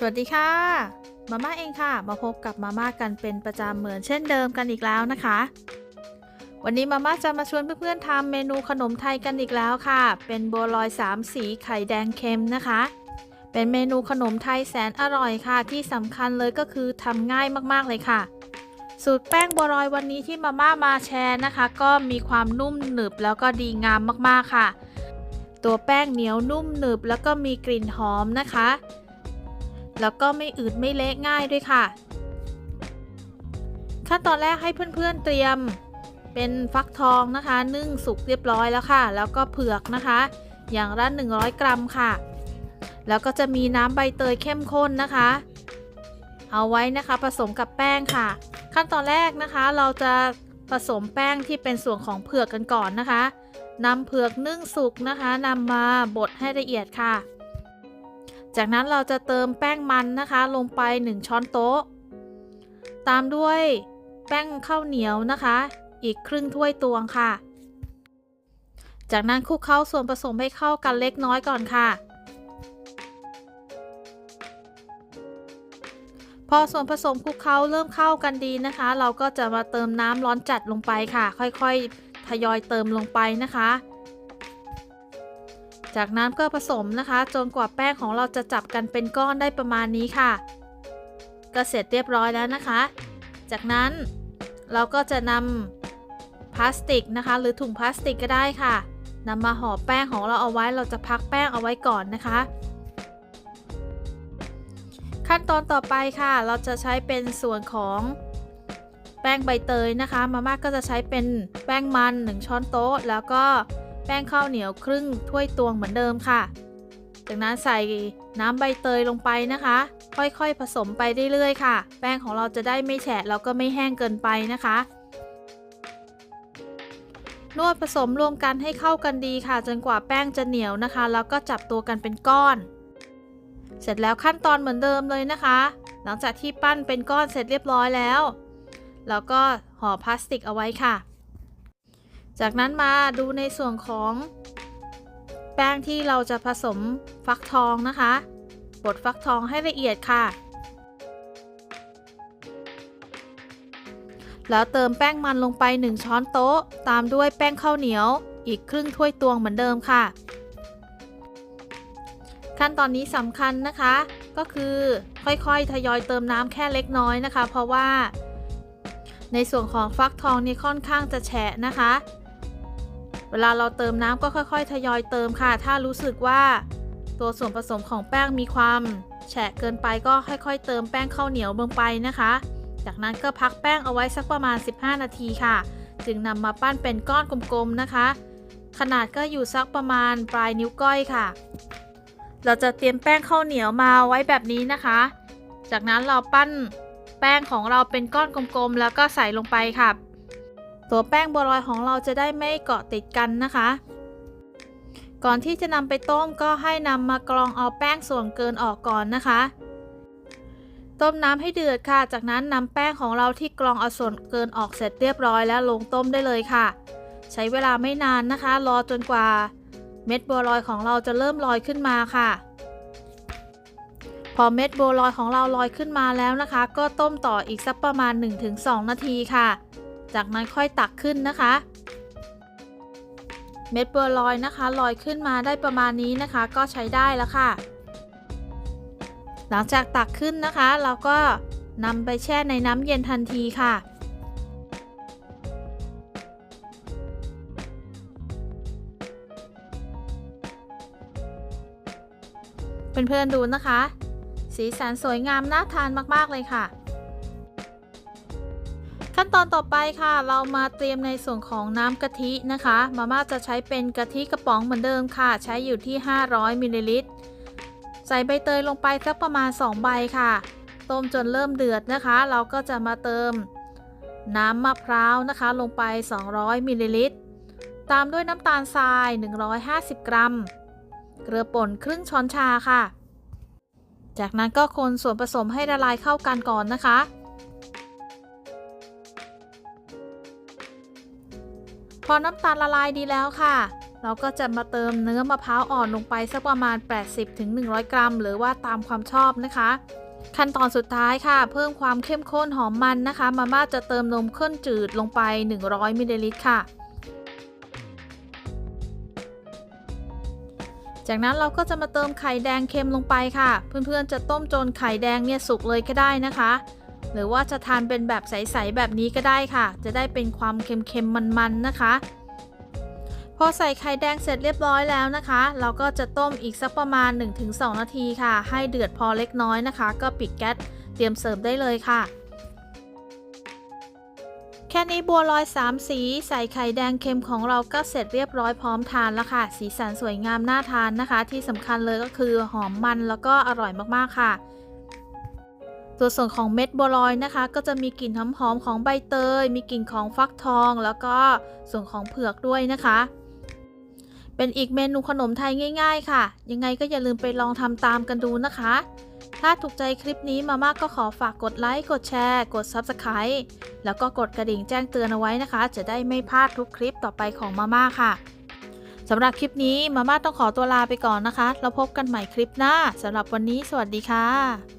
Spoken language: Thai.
สวัสดีค่ะ มาม่าเองค่ะ มาพบกับมาม่ากันเป็นประจำเหมือนเช่นเดิมกันอีกแล้วนะคะ วันนี้มาม่าจะมาชวนเพื่อนๆทำเมนูขนมไทยกันอีกแล้วค่ะ เป็นบัวลอยสามสีไข่แดงเค็มนะคะ เป็นเมนูขนมไทยแสนอร่อยค่ะ ที่สำคัญเลยก็คือทำง่ายมากๆเลยค่ะ สูตรแป้งบัวลอยวันนี้ที่มาม่ามาแชร์นะคะ ก็มีความนุ่มหนึบแล้วก็ดีงามมากๆค่ะ ตัวแป้งเหนียวนุ่มหนึบแล้วก็มีกลิ่นหอมนะคะ แล้วก็ไม่อืดไม่เละง่ายด้วยค่ะ ขั้นตอนแรกให้เพื่อนๆเตรียมเป็นฟักทองนะคะ นึ่งสุกเรียบร้อยแล้วค่ะ แล้วก็เผือกนะคะ อย่างละ100 กรัมค่ะ แล้วก็จะมีน้ำใบเตยเข้มข้นนะคะ เอาไว้นะคะผสมกับแป้งค่ะ ขั้นตอนแรกนะคะ เราจะผสมแป้งที่เป็นส่วนของเผือกกันก่อนนะคะนำเผือกนึ่งสุกนะคะนำมาบดให้ละเอียดค่ะ จากนั้นเราจะเติมแป้งมันนะคะลงไป 1 ช้อนโต๊ะ ตามด้วยแป้งข้าวเหนียวนะคะ อีกครึ่งถ้วยตวงค่ะ จากนั้นคลุกเคล้าส่วนผสมให้เข้ากันเล็กน้อยก่อนค่ะ พอส่วนผสมคลุกเคล้าเริ่มเข้ากันดีนะคะ เราก็จะมาเติมน้ำร้อนจัดลงไปค่ะ ค่อยๆทยอยเติมลงไปนะคะ จากนั้นก็ผสมนะคะ จนกว่าแป้งของเราจะจับกันเป็นก้อนได้ประมาณนี้ค่ะ ก็เสร็จเรียบร้อยแล้วนะคะ จากนั้นเราก็จะนำพลาสติกนะคะ หรือถุงพลาสติกก็ได้ค่ะนำมาห่อแป้งของเราเอาไว้เราจะพักแป้งเอาไว้ก่อนนะคะ ขั้นตอนต่อไปค่ะ เราจะใช้เป็นส่วนของแป้งใบเตยนะคะ มาม่าก็จะใช้เป็นแป้งมัน 1 ช้อนโต๊ะ แล้วก็ แป้งข้าวเหนียวครึ่งถ้วยตวงเหมือนเดิมค่ะ จากนั้นใส่น้ำใบเตยลงไปนะคะ ค่อยๆผสมไปเรื่อยๆค่ะ แป้งของเราจะได้ไม่แฉะแล้วก็ไม่แห้งเกินไปนะคะนวดผสมรวมกันให้เข้ากันดีค่ะ จนกว่าแป้งจะเหนียวนะคะ แล้วก็จับตัวกันเป็นก้อน เสร็จแล้วขั้นตอนเหมือนเดิมเลยนะคะ หลังจากที่ปั้นเป็นก้อนเสร็จเรียบร้อยแล้ว แล้วก็ห่อพลาสติกเอาไว้ค่ะ จากนั้นมาดูในส่วนของแป้งที่เราจะผสมฟักทองนะคะบดฟักทองให้ละเอียดค่ะ แล้วเติมแป้งมันลงไป 1 ช้อนโต๊ะ ตามด้วยแป้งข้าวเหนียวอีกครึ่งถ้วยตวงเหมือนเดิมค่ะ ขั้นตอนนี้สำคัญนะคะ ก็คือค่อยๆ ทยอยเติมน้ำแค่เล็กน้อยนะคะ เพราะว่าในส่วนของฟักทองนี่ค่อนข้างจะแฉะนะคะ เวลาเราเติมน้ำก็ค่อยๆ ทยอยเติมค่ะ ถ้ารู้สึกว่าตัวส่วนผสมของแป้งมีความแฉะเกินไปก็ค่อยๆ เติมแป้งข้าวเหนียวลงไปนะคะ จากนั้นก็พักแป้งเอาไว้สักประมาณ 15 นาทีค่ะ จึงนำมาปั้นเป็นก้อนกลมๆนะคะ ขนาดก็อยู่สักประมาณปลายนิ้วก้อยค่ะ เราจะเตรียมแป้งข้าวเหนียวมาไว้แบบนี้นะคะ จากนั้นเราปั้นแป้งของเราเป็นก้อนกลมๆ แล้วก็ใส่ลงไปค่ะ ตัวแป้งบัวลอยของเราจะได้ไม่เกาะติดกันนะคะ ก่อนที่จะนำไปต้มก็ให้นำมากรองเอาแป้งส่วนเกินออกก่อนนะคะ ต้มน้ำให้เดือดค่ะ จากนั้นนำแป้งของเราที่กรองเอาส่วนเกินออกเสร็จเรียบร้อยแล้วลงต้มได้เลยค่ะ ใช้เวลาไม่นานนะคะ รอจนกว่า เม็ดบัวลอยของเราจะเริ่มลอยขึ้นมาค่ะ พอเม็ดบัวลอยของเราลอยขึ้นมาแล้วนะคะ ก็ต้มต่ออีกสักประมาณ 1-2 นาทีค่ะ จากนั้นค่อยตักขึ้นนะคะ เม็ดบัวลอยนะคะลอยขึ้นมาได้ประมาณนี้นะคะ ก็ใช้ได้แล้วค่ะ หลังจากตักขึ้นนะคะ เราก็นำไปแช่ในน้ำเย็นทันทีค่ะเพื่อนๆดูนะคะ สีสันสวยงามน่าทานมากๆเลยค่ะ ขั้นตอนต่อไปค่ะ เรามาเตรียมในส่วนของน้ำกะทินะคะ มาม่าจะใช้เป็นกะทิกระป๋องเหมือนเดิมค่ะ ใช้อยู่ที่ 500มิลลิลิตรใส่ใบเตยลงไปสักประมาณ 2 ใบค่ะ ต้มจนเริ่มเดือดนะคะ เราก็จะมาเติมน้ำมะพร้าวนะคะ ลงไป 200มิลลิลิตรตามด้วยน้ำตาลทราย 150 กรัม เกลือป่นครึ่งช้อนชาค่ะ จากนั้นก็คนส่วนผสมให้ละลายเข้ากันก่อนนะคะ พอน้ำตาลละลายดีแล้วค่ะ เราก็จะมาเติมเนื้อมะพร้าวอ่อนลงไปสักประมาณ 80-100 กรัม หรือว่าตามความชอบนะคะ ขั้นตอนสุดท้ายค่ะ เพิ่มความเข้มข้นหอมมันนะคะ มาม่าจะเติมนมข้นจืดลงไป 100มิลลิลิตรค่ะ จากนั้นเราก็จะมาเติมไข่แดงเค็มลงไปค่ะ เพื่อนๆจะต้มจนไข่แดงเนี่ยสุกเลยก็ได้นะคะ หรือว่าจะทานเป็นแบบใสๆแบบนี้ก็ได้ค่ะ จะได้เป็นความเค็มๆมันๆนะคะ พอใส่ไข่แดงเสร็จเรียบร้อยแล้วนะคะ เราก็จะต้มอีกสักประมาณ 1-2 นาทีค่ะ ให้เดือดพอเล็กน้อยนะคะ ก็ปิดแก๊สเตรียมเสิร์ฟได้เลยค่ะแค่นี้บัวลอย 3 สีใส่ไข่แดงเค็มของเราก็เสร็จเรียบร้อยพร้อมทานแล้วค่ะ สีสันสวยงามน่าทานนะคะ ที่สำคัญเลยก็คือหอมมันแล้วก็อร่อยมากๆค่ะ ตัวส่วนของเม็ดบัวลอยนะคะ ก็จะมีกลิ่นหอมๆของใบเตย มีกลิ่นของฟักทอง แล้วก็ส่วนของเผือกด้วยนะคะ เป็นอีกเมนูขนมไทยง่าย ๆ ค่ะ ยังไงก็อย่าลืมไปลองทำตามกันดูนะคะ ถ้าถูกใจคลิปนี้มาม่าก็ขอฝากกดไลค์ กดแชร์ กด Subscribe แล้วก็กดกระดิ่งแจ้งเตือนเอาไว้นะคะ จะได้ไม่พลาดทุกคลิปต่อไปของมาม่าค่ะสำหรับคลิปนี้มาม่าต้องขอตัวลาไปก่อนนะคะ เราพบกันใหม่คลิปหน้าสำหรับวันนี้ สวัสดีค่ะ